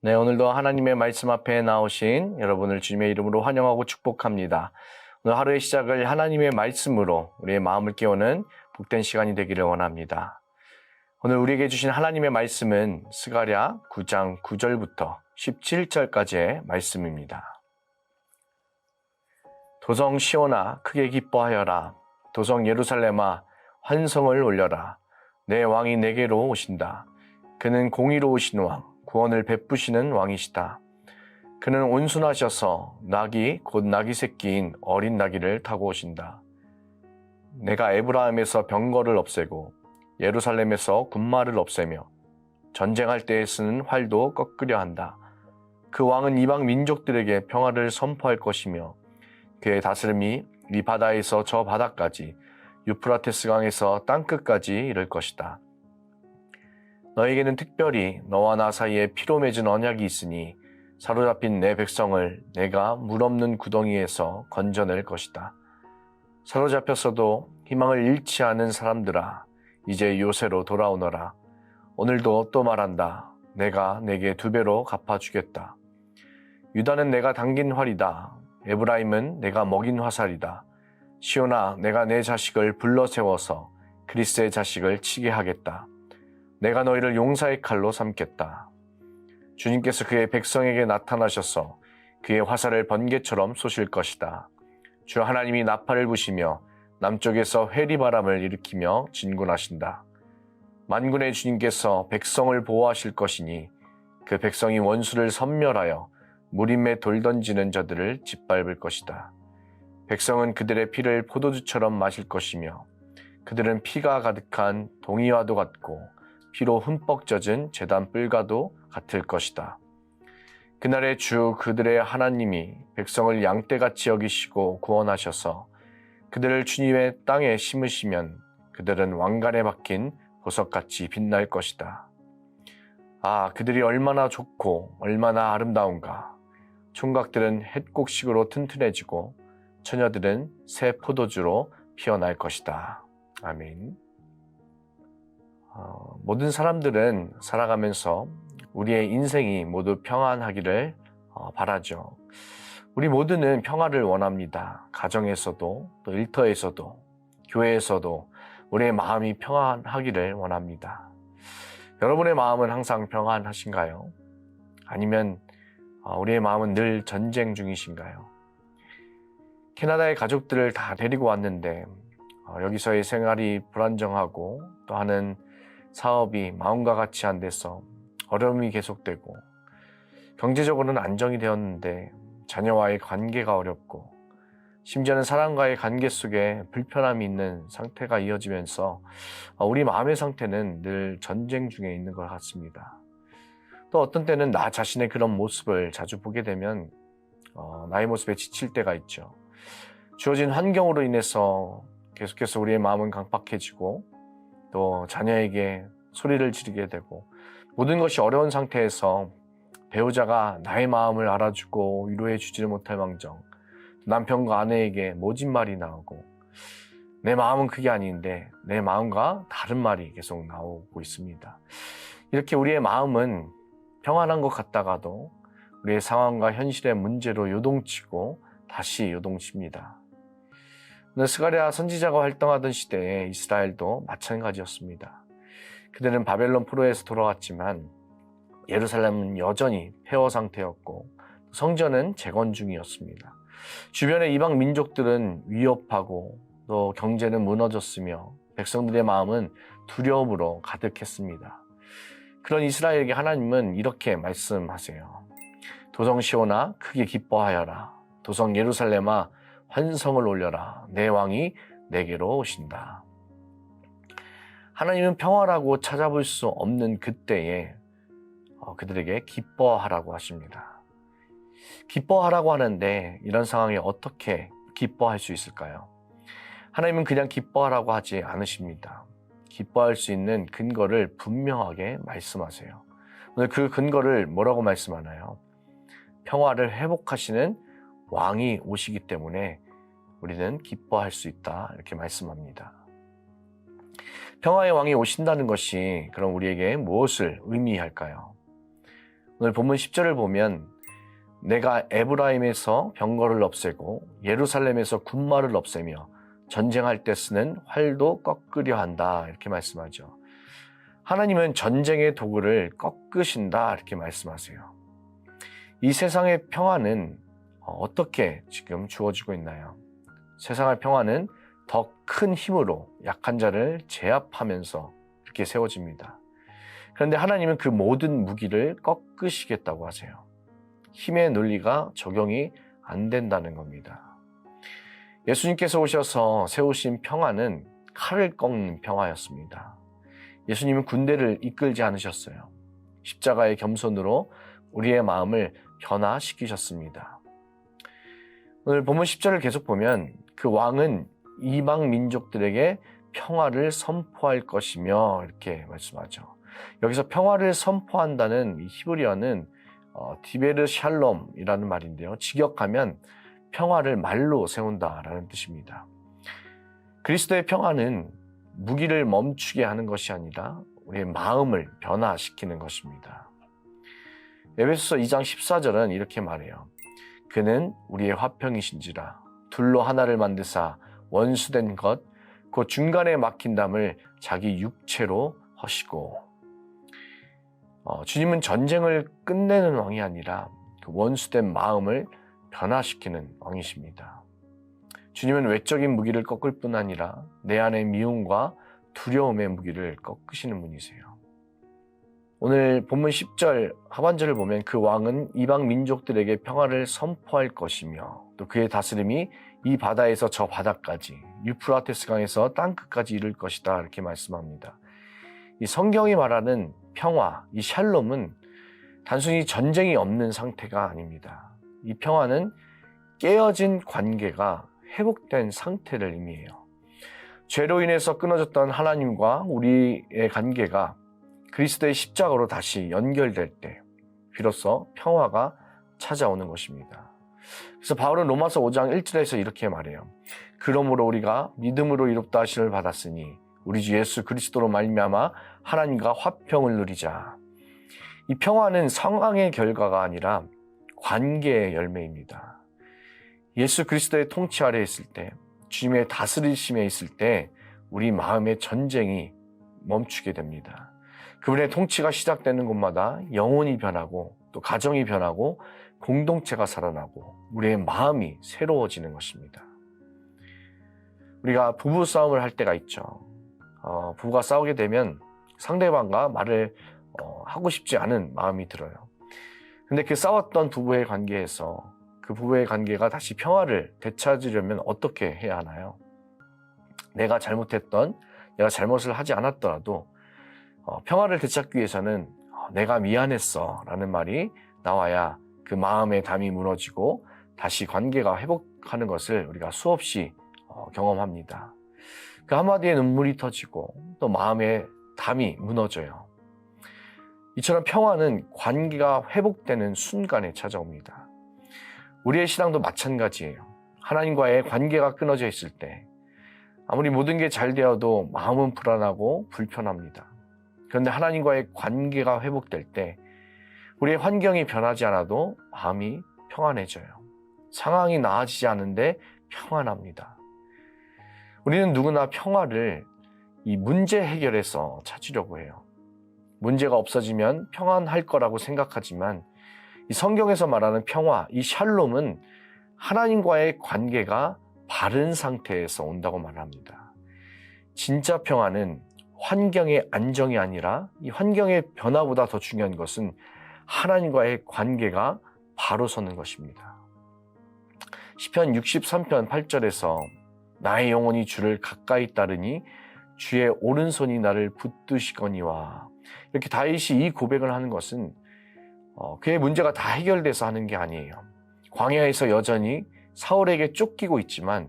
네, 오늘도 하나님의 말씀 앞에 나오신 여러분을 주님의 이름으로 환영하고 축복합니다. 오늘 하루의 시작을 하나님의 말씀으로 우리의 마음을 깨우는 복된 시간이 되기를 원합니다. 오늘 우리에게 주신 하나님의 말씀은 스가랴 9장 9절부터 17절까지의 말씀입니다. 도성 시온아 크게 기뻐하여라. 도성 예루살렘아 환성을 올려라. 내 왕이 내게로 오신다. 그는 공의로우신 왕, 구원을 베푸시는 왕이시다. 그는 온순하셔서 낙이 곧 낙이 새끼인 어린 나귀를 타고 오신다. 내가 에브라임에서 병거를 없애고 예루살렘에서 군마를 없애며 전쟁할 때에 쓰는 활도 꺾으려 한다. 그 왕은 이방 민족들에게 평화를 선포할 것이며 그의 다스림이 이 바다에서 저 바다까지 유프라테스 강에서 땅끝까지 이를 것이다. 너에게는 특별히 너와 나 사이에 피로 맺은 언약이 있으니 사로잡힌 내 백성을 내가 물 없는 구덩이에서 건져낼 것이다. 사로잡혔어도 희망을 잃지 않은 사람들아, 이제 요새로 돌아오너라. 오늘도 또 말한다. 내가 내게 두 배로 갚아주겠다. 유다는 내가 당긴 활이다. 에브라임은 내가 먹인 화살이다. 시온아, 내가 내 자식을 불러 세워서 그리스의 자식을 치게 하겠다. 내가 너희를 용사의 칼로 삼겠다. 주님께서 그의 백성에게 나타나셔서 그의 화살을 번개처럼 쏘실 것이다. 주 하나님이 나팔을 부시며 남쪽에서 회리바람을 일으키며 진군하신다. 만군의 주님께서 백성을 보호하실 것이니 그 백성이 원수를 섬멸하여 무림에 돌 던지는 자들을 짓밟을 것이다. 백성은 그들의 피를 포도주처럼 마실 것이며 그들은 피가 가득한 동이와도 같고 피로 흠뻑 젖은 재단 뿔과도 같을 것이다. 그날의 주 그들의 하나님이 백성을 양떼같이 여기시고 구원하셔서 그들을 주님의 땅에 심으시면 그들은 왕관에 박힌 보석같이 빛날 것이다. 아, 그들이 얼마나 좋고 얼마나 아름다운가. 총각들은 햇곡식으로 튼튼해지고 처녀들은 새 포도주로 피어날 것이다. 아멘. 어, 모든 사람들은 살아가면서 우리의 인생이 모두 평안하기를 어, 바라죠. 우리 모두는 평화를 원합니다. 가정에서도 또 일터에서도 교회에서도 우리의 마음이 평안하기를 원합니다. 여러분의 마음은 항상 평안하신가요? 아니면 어, 우리의 마음은 늘 전쟁 중이신가요? 캐나다의 가족들을 다 데리고 왔는데 어, 여기서의 생활이 불안정하고 또 하는 사업이 마음과 같이 안 돼서 어려움이 계속되고 경제적으로는 안정이 되었는데 자녀와의 관계가 어렵고 심지어는 사람과의 관계 속에 불편함이 있는 상태가 이어지면서 우리 마음의 상태는 늘 전쟁 중에 있는 것 같습니다. 또 어떤 때는 나 자신의 그런 모습을 자주 보게 되면 어, 나의 모습에 지칠 때가 있죠. 주어진 환경으로 인해서 계속해서 우리의 마음은 강팍해지고 또 자녀에게 소리를 지르게 되고 모든 것이 어려운 상태에서 배우자가 나의 마음을 알아주고 위로해 주지를 못할 망정 남편과 아내에게 모진 말이 나오고 내 마음은 그게 아닌데 내 마음과 다른 말이 계속 나오고 있습니다. 이렇게 우리의 마음은 평안한 것 같다가도 우리의 상황과 현실의 문제로 요동치고 다시 요동칩니다. 스가랴 선지자가 활동하던 시대에 이스라엘도 마찬가지였습니다. 그들은 바벨론 포로에서 돌아왔지만 예루살렘은 여전히 폐허 상태였고 성전은 재건 중이었습니다. 주변의 이방 민족들은 위협하고 또 경제는 무너졌으며 백성들의 마음은 두려움으로 가득했습니다. 그런 이스라엘에게 하나님은 이렇게 말씀하세요. 도성 시오나 크게 기뻐하여라. 도성 예루살렘아 환성을 올려라. 내 왕이 내게로 오신다. 하나님은 평화라고 찾아볼 수 없는 그때에 어, 그들에게 기뻐하라고 하십니다. 기뻐하라고 하는데 이런 상황에 어떻게 기뻐할 수 있을까요? 하나님은 그냥 기뻐하라고 하지 않으십니다. 기뻐할 수 있는 근거를 분명하게 말씀하세요. 오늘 그 근거를 뭐라고 말씀하나요? 평화를 회복하시는 왕이 오시기 때문에 우리는 기뻐할 수 있다. 이렇게 말씀합니다. 평화의 왕이 오신다는 것이 그럼 우리에게 무엇을 의미할까요? 오늘 본문 10절을 보면 내가 에브라임에서 병거를 없애고 예루살렘에서 군마를 없애며 전쟁할 때 쓰는 활도 꺾으려 한다 이렇게 말씀하죠. 하나님은 전쟁의 도구를 꺾으신다 이렇게 말씀하세요. 이 세상의 평화는 어떻게 지금 주어지고 있나요? 세상의 평화는 더 큰 힘으로 약한 자를 제압하면서 이렇게 세워집니다. 그런데 하나님은 그 모든 무기를 꺾으시겠다고 하세요. 힘의 논리가 적용이 안 된다는 겁니다. 예수님께서 오셔서 세우신 평화는 칼을 꺾는 평화였습니다. 예수님은 군대를 이끌지 않으셨어요. 십자가의 겸손으로 우리의 마음을 변화시키셨습니다. 오늘 본문 10절을 계속 보면 그 왕은 이방 민족들에게 평화를 선포할 것이며 이렇게 말씀하죠. 여기서 평화를 선포한다는 이 히브리어는 어, 디베르 샬롬이라는 말인데요. 직역하면 평화를 말로 세운다라는 뜻입니다. 그리스도의 평화는 무기를 멈추게 하는 것이 아니라 우리의 마음을 변화시키는 것입니다. 에베소서 2장 14절은 이렇게 말해요. 그는 우리의 화평이신지라 둘로 하나를 만드사 원수된 것, 그 중간에 막힌 담을 자기 육체로 허시고 어, 주님은 전쟁을 끝내는 왕이 아니라 그 원수된 마음을 변화시키는 왕이십니다. 주님은 외적인 무기를 꺾을 뿐 아니라 내 안의 미움과 두려움의 무기를 꺾으시는 분이세요. 오늘 본문 10절 하반절을 보면 그 왕은 이방 민족들에게 평화를 선포할 것이며 또 그의 다스림이 이 바다에서 저 바다까지 유프라테스 강에서 땅 끝까지 이룰 것이다 이렇게 말씀합니다. 이 성경이 말하는 평화, 이 샬롬은 단순히 전쟁이 없는 상태가 아닙니다. 이 평화는 깨어진 관계가 회복된 상태를 의미해요. 죄로 인해서 끊어졌던 하나님과 우리의 관계가 그리스도의 십자가로 다시 연결될 때 비로소 평화가 찾아오는 것입니다. 그래서 바울은 로마서 5장 1절에서 이렇게 말해요. 그러므로 우리가 믿음으로 이롭다 하심을 받았으니 우리 주 예수 그리스도로 말미암아 하나님과 화평을 누리자. 이 평화는 상황의 결과가 아니라 관계의 열매입니다. 예수 그리스도의 통치 아래 있을 때, 주님의 다스리심에 있을 때 우리 마음의 전쟁이 멈추게 됩니다. 그분의 통치가 시작되는 곳마다 영혼이 변하고 또 가정이 변하고 공동체가 살아나고 우리의 마음이 새로워지는 것입니다. 우리가 부부 싸움을 할 때가 있죠. 어, 부부가 싸우게 되면 상대방과 말을 어, 하고 싶지 않은 마음이 들어요. 근데 그 싸웠던 부부의 관계에서 그 부부의 관계가 다시 평화를 되찾으려면 어떻게 해야 하나요? 내가 잘못했던, 내가 잘못을 하지 않았더라도 어, 평화를 되찾기 위해서는 어, 내가 미안했어 라는 말이 나와야 그 마음의 담이 무너지고 다시 관계가 회복하는 것을 우리가 수없이 어, 경험합니다. 그 한마디에 눈물이 터지고 또 마음의 담이 무너져요. 이처럼 평화는 관계가 회복되는 순간에 찾아옵니다. 우리의 신앙도 마찬가지예요. 하나님과의 관계가 끊어져 있을 때 아무리 모든 게 잘 되어도 마음은 불안하고 불편합니다. 그런데 하나님과의 관계가 회복될 때 우리의 환경이 변하지 않아도 마음이 평안해져요. 상황이 나아지지 않은데 평안합니다. 우리는 누구나 평화를 이 문제 해결에서 찾으려고 해요. 문제가 없어지면 평안할 거라고 생각하지만 이 성경에서 말하는 평화, 이 샬롬은 하나님과의 관계가 바른 상태에서 온다고 말합니다. 진짜 평화는 환경의 안정이 아니라 이 환경의 변화보다 더 중요한 것은 하나님과의 관계가 바로 서는 것입니다. 시편 63편 8절에서 나의 영혼이 주를 가까이 따르니 주의 오른손이 나를 붙드시거니와 이렇게 다윗이 이 고백을 하는 것은 어, 그의 문제가 다 해결돼서 하는 게 아니에요. 광야에서 여전히 사울에게 쫓기고 있지만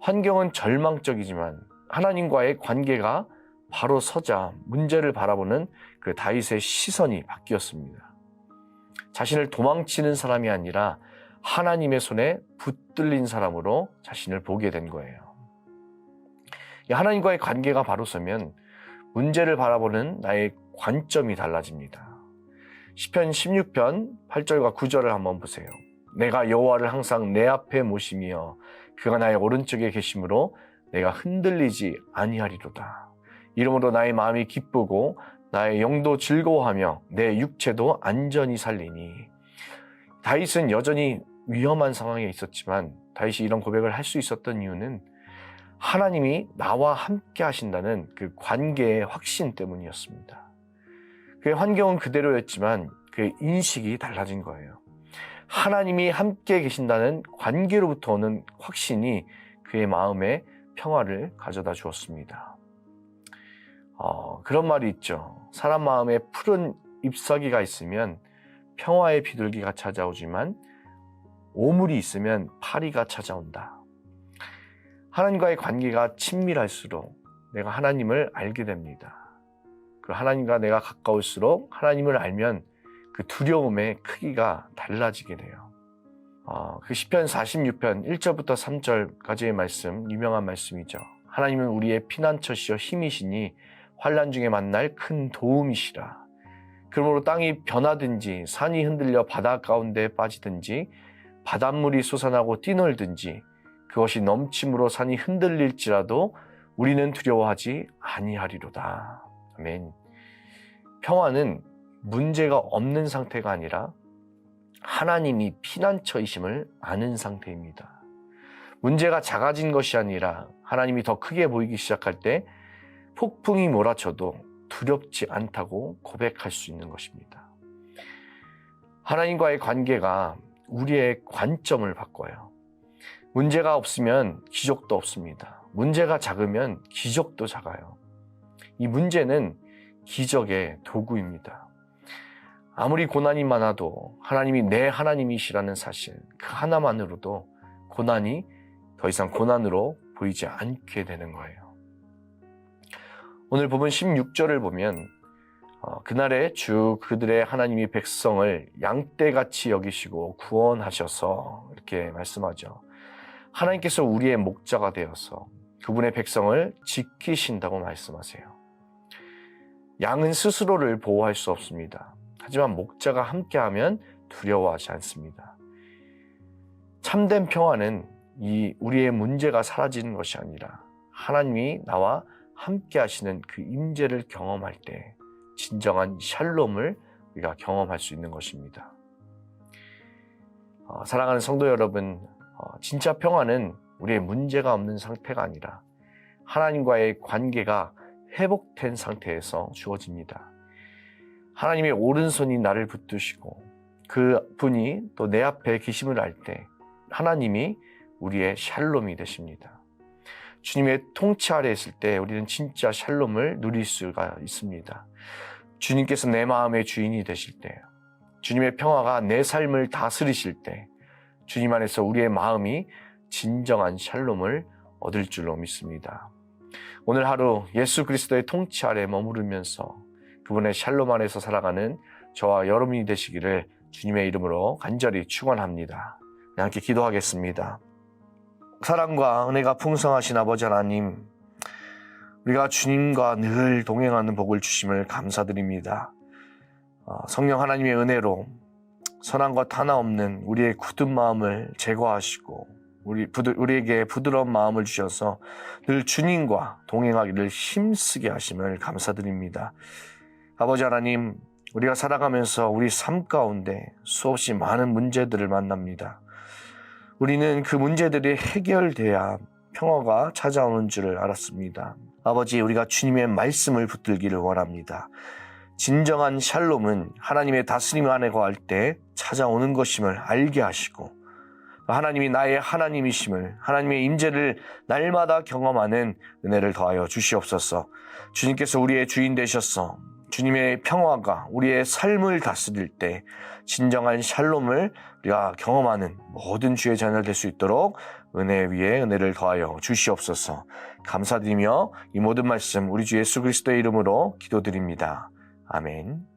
환경은 절망적이지만 하나님과의 관계가 바로 서자 문제를 바라보는 그 다윗의 시선이 바뀌었습니다. 자신을 도망치는 사람이 아니라 하나님의 손에 붙들린 사람으로 자신을 보게 된 거예요. 하나님과의 관계가 바로 서면 문제를 바라보는 나의 관점이 달라집니다. 시편 16편 8절과 9절을 한번 보세요. 내가 여호와를 항상 내 앞에 모시며 그가 나의 오른쪽에 계심으로 내가 흔들리지 아니하리로다. 이러므로 나의 마음이 기쁘고 나의 영도 즐거워하며 내 육체도 안전히 살리니 다윗은 여전히 위험한 상황에 있었지만 다윗이 이런 고백을 할 수 있었던 이유는 하나님이 나와 함께 하신다는 그 관계의 확신 때문이었습니다. 그의 환경은 그대로였지만 그의 인식이 달라진 거예요. 하나님이 함께 계신다는 관계로부터 오는 확신이 그의 마음에 평화를 가져다 주었습니다. 어, 그런 말이 있죠. 사람 마음에 푸른 잎사귀가 있으면 평화의 비둘기가 찾아오지만 오물이 있으면 파리가 찾아온다. 하나님과의 관계가 친밀할수록 내가 하나님을 알게 됩니다. 그 하나님과 내가 가까울수록 하나님을 알면 그 두려움의 크기가 달라지게 돼요. 어, 그 시편 46편 1절부터 3절까지의 말씀 유명한 말씀이죠. 하나님은 우리의 피난처시여 힘이시니 환란 중에 만날 큰 도움이시라. 그러므로 땅이 변하든지 산이 흔들려 바다 가운데 빠지든지 바닷물이 솟아나고 뛰놀든지 그것이 넘침으로 산이 흔들릴지라도 우리는 두려워하지 아니하리로다. 아멘. 평화는 문제가 없는 상태가 아니라 하나님이 피난처이심을 아는 상태입니다. 문제가 작아진 것이 아니라 하나님이 더 크게 보이기 시작할 때 폭풍이 몰아쳐도 두렵지 않다고 고백할 수 있는 것입니다. 하나님과의 관계가 우리의 관점을 바꿔요. 문제가 없으면 기적도 없습니다. 문제가 작으면 기적도 작아요. 이 문제는 기적의 도구입니다. 아무리 고난이 많아도 하나님이 내 하나님이시라는 사실, 그 하나만으로도 고난이 더 이상 고난으로 보이지 않게 되는 거예요. 오늘 부분 16절을 보면 어, 그날에 주 그들의 하나님이 백성을 양떼같이 여기시고 구원하셔서 이렇게 말씀하죠. 하나님께서 우리의 목자가 되어서 그분의 백성을 지키신다고 말씀하세요. 양은 스스로를 보호할 수 없습니다. 하지만 목자가 함께하면 두려워하지 않습니다. 참된 평화는 이 우리의 문제가 사라지는 것이 아니라 하나님이 나와 함께 하시는 그 임재를 경험할 때 진정한 샬롬을 우리가 경험할 수 있는 것입니다. 어, 사랑하는 성도 여러분, 어, 진짜 평화는 우리의 문제가 없는 상태가 아니라 하나님과의 관계가 회복된 상태에서 주어집니다. 하나님의 오른손이 나를 붙드시고 그 분이 또 내 앞에 계심을 알 때 하나님이 우리의 샬롬이 되십니다. 주님의 통치 아래 있을 때 우리는 진짜 샬롬을 누릴 수가 있습니다. 주님께서 내 마음의 주인이 되실 때, 주님의 평화가 내 삶을 다스리실 때, 주님 안에서 우리의 마음이 진정한 샬롬을 얻을 줄로 믿습니다. 오늘 하루 예수 그리스도의 통치 아래 머무르면서 그분의 샬롬 안에서 살아가는 저와 여러분이 되시기를 주님의 이름으로 간절히 축원합니다. 함께 기도하겠습니다. 사랑과 은혜가 풍성하신 아버지 하나님, 우리가 주님과 늘 동행하는 복을 주심을 감사드립니다. 어, 성령 하나님의 은혜로 선한 것 하나 없는 우리의 굳은 마음을 제거하시고 우리 우리에게 부드러운 마음을 주셔서 늘 주님과 동행하기를 힘쓰게 하심을 감사드립니다. 아버지 하나님, 우리가 살아가면서 우리 삶 가운데 수없이 많은 문제들을 만납니다. 우리는 그 문제들이 해결돼야 평화가 찾아오는 줄을 알았습니다. 아버지, 우리가 주님의 말씀을 붙들기를 원합니다. 진정한 샬롬은 하나님의 다스림 안에 거할 때 찾아오는 것임을 알게 하시고 하나님이 나의 하나님이심을 하나님의 임재를 날마다 경험하는 은혜를 더하여 주시옵소서. 주님께서 우리의 주인 되셨어. 주님의 평화가 우리의 삶을 다스릴 때 진정한 샬롬을 우리가 경험하는 모든 주의 자녀 될수 있도록 은혜 위에 은혜를 더하여 주시옵소서. 감사드리며 이 모든 말씀 우리 주 예수 그리스도의 이름으로 기도드립니다. 아멘.